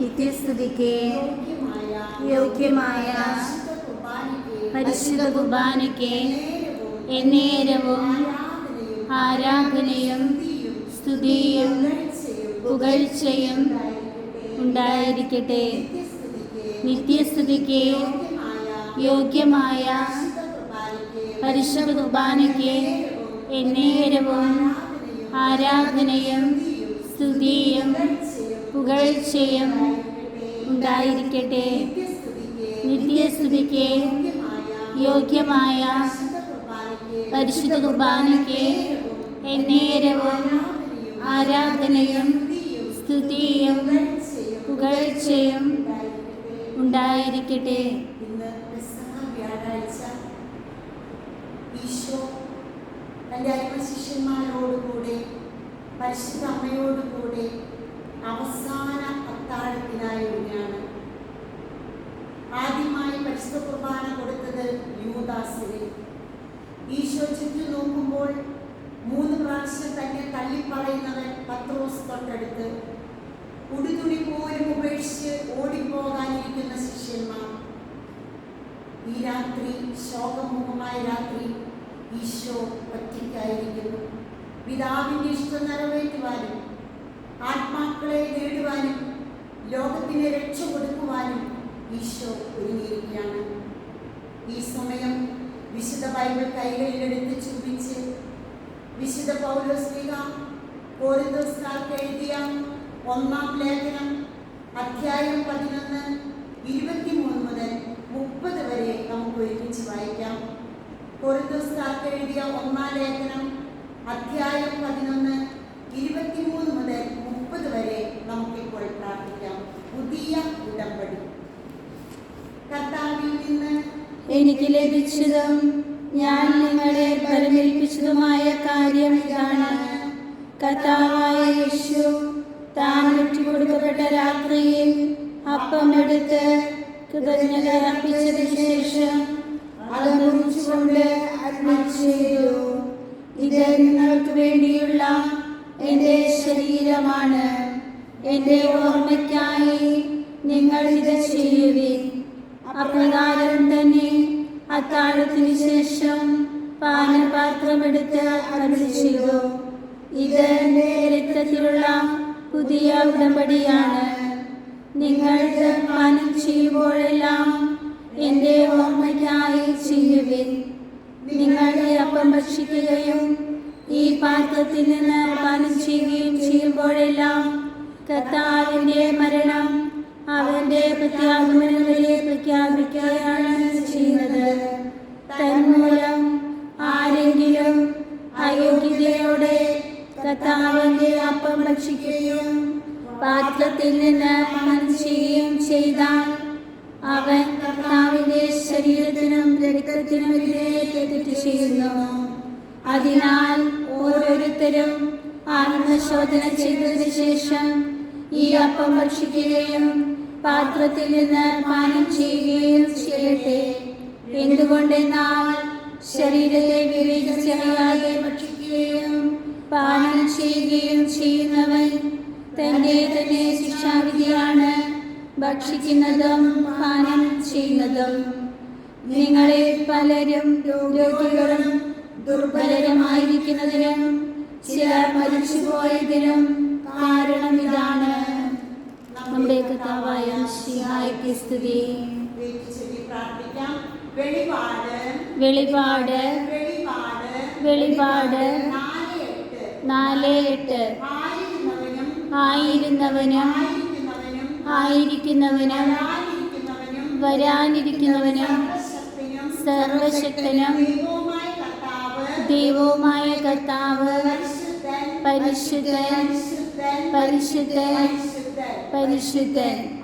നിത്യസ്തുതിക്ക് യോഗ്യമായ പരിശുദ്ധ കുർബാനയ്ക്ക് എന്നേരവും ആരാധനയും സ്തുതിയും പുകഴ്ചയും ഉണ്ടായിരിക്കട്ടെ. നിത്യസ്തുതിക്ക് യോഗ്യമായ പരിശുദ്ധ കുർബാനയ്ക്ക് എന്നേരവും ആരാധനയും സ്തുതിയും പുകഴ്ചയും ഉണ്ടായിരിക്കട്ടെ. നിത്യസ്തുതിക്ക് യോഗ്യമായ പരിശുദ്ധ കുർബാനയ്ക്ക് എന്നേരവും ആരാധനയും സ്തുതിയും പുകഴ്ചയും ഉണ്ടായിരിക്കട്ടെ. ഈശോ തന്റെ അരിമ ശിഷ്യന്മാരോടുകൂടെ പരിശുദ്ധ അമ്മയോടുകൂടെ പരിശുദ്ധ കുർബാന കൊടുത്തത് യൂദാസിനെ. ഈശോ ചുറ്റു നോക്കുമ്പോൾ മൂന്ന് പ്രാവശ്യം തന്നെ തള്ളിപ്പറയുന്നവൻ പത്രോസ് തൊട്ടടുത്ത് ഉടുതുണി പോലും ഉപേക്ഷിച്ച് ഓടിപ്പോകാനിരിക്കുന്ന ശിഷ്യന്മാർ ഈ രാത്രി ശോകമുഖമായ രാത്രി ഈശോ ഒറ്റയ്ക്കായിരിക്കുന്നു. പിതാവിന്റെ ഇഷ്ടം നിറവേറ്റുവാനും ആത്മാക്കളെ നേടുവാനും ലോകത്തിന് രക്ഷ കൊടുക്കുവാനും ഈശോ ഒരുങ്ങിയിരിക്കുകയാണ്. ഈ സമയം വിശുദ്ധ ബൈബിൾ കൈകളിലെടുത്ത് ചൂപിച്ച് വിശുദ്ധ പൗലോസ്ലിക കോരിന്തോസ്കാർക്ക് എഴുതിയ ഒന്നാം ലേഖനം അധ്യായം പതിനൊന്ന് ഇരുപത്തിമൂന്ന് മുതൽ മുപ്പത് വരെ നമുക്ക് ഒരുമിച്ച് വായിക്കാം. കോരിന്തോസ്കാർക്ക് എഴുതിയ ഒന്നാം ലേഖനം അധ്യായം പതിനൊന്ന് ഇരുപത്തിമൂന്ന് മുതൽ മുപ്പത് വരെ നമുക്കിപ്പോൾ പ്രാർത്ഥിക്കാം പുതിയ ഉടമ്പടി കർത്താവിൽ നിന്ന് എനിക്ക് ലഭിച്ചതും ഞാൻ നിങ്ങളെ പരമേൽപ്പിച്ചതുമായ കാര്യം ഇതാണ്. കർത്താവായ യേശു താൻ വിട്ടുകൊടുക്കപ്പെട്ട രാത്രിയിൽ അപ്പമെടുത്ത് കൃതജ്ഞത അർപ്പിച്ചതിന് ശേഷം അത് മുറിച്ചുകൊണ്ട് അഡ്മിറ്റ് ചെയ്തു. ഇത് നിങ്ങൾക്ക് വേണ്ടിയുള്ള എന്റെ ശരീരമാണ്. എന്റെ ഓർമ്മയ്ക്കായി നിങ്ങൾ ഇത് ചെയ്യുവിൻ. അപ്രകാരം അത്താഴത്തിന് ശേഷം പാനപാത്രമെടുത്ത് അരുളി ചെയ്തു. ഇത് രക്തത്തിലുള്ള പുതിയ ഉടമ്പടിയാണ്. നിങ്ങൾ പാനം ചെയ്യുമ്പോഴെല്ലാം എന്റെ ഓർമ്മയ്ക്കായി ചെയ്യുവിൻ. നിങ്ങളുടെ അപ്പം ഭക്ഷിക്കുകയും ഈ പാത്രത്തിൽ നിന്ന് പാനം ചെയ്യുകയും ചെയ്യുമ്പോഴെല്ലാം കർത്താവിന്റെ മരണം അവന്റെ പ്രത്യാഗമനം വരെ പ്രഖ്യാപിക്കുകയാണ് അയോഗ്യതയോടെ കർത്താവിന്റെ അപ്പം ഭക്ഷിക്കുകയും പാത്രത്തിൽ നിന്ന് ചെയ്യുകയും ചെയ്താൽ അവൻ കർത്താവിന്റെ ശരീരത്തിനും രക്തത്തിനും എതിരെ തെറ്റ് ചെയ്യുന്നു. അതിനാൽ ഓരോരുത്തരും ആത്മശോധന ചെയ്തതിനു ശേഷം ഈ അപ്പം ഭക്ഷിക്കുകയും പാത്രത്തിൽ നിന്ന് പാനം ചെയ്യുകയും ചെയ്യട്ടെ. എന്തുകൊണ്ടെന്നാൽ ശരീരത്തെ വിവേചിച്ചറിയാതെ ഭക്ഷിക്കുകയും പാനം ചെയ്യുകയും ചെയ്യുന്നവൻ തന്റെ തന്നെ ശിക്ഷാവിധിയാണ്. ഭക്ഷിക്കുന്നതും പാനം ചെയ്യുന്നതും നിങ്ങളെ പലരും രോഗികളും ദുർബലരുമായിരിക്കുന്നതിനും ചിലർ മരിച്ചുപോയതിനും കാരണം ഇതാണ്. നമ്മുടെ കഥാവായ ശിഹായ്ക്ക് സ്തുതി. പ്രാർത്ഥിക്കാം. വെളിപാട്. വെളിപാട്. നാല് എട്ട് ആയിരുന്നവനും ആയിരിക്കുന്നവനും വരാനിരിക്കുന്നവനും. സർവശക്തനും. ദൈവവുമായ കർത്താവ്. പരിശുദ്ധൻ. പരിശുദ്ധൻ. പരിശുദ്ധൻ. പരിശുദ്ധൻ.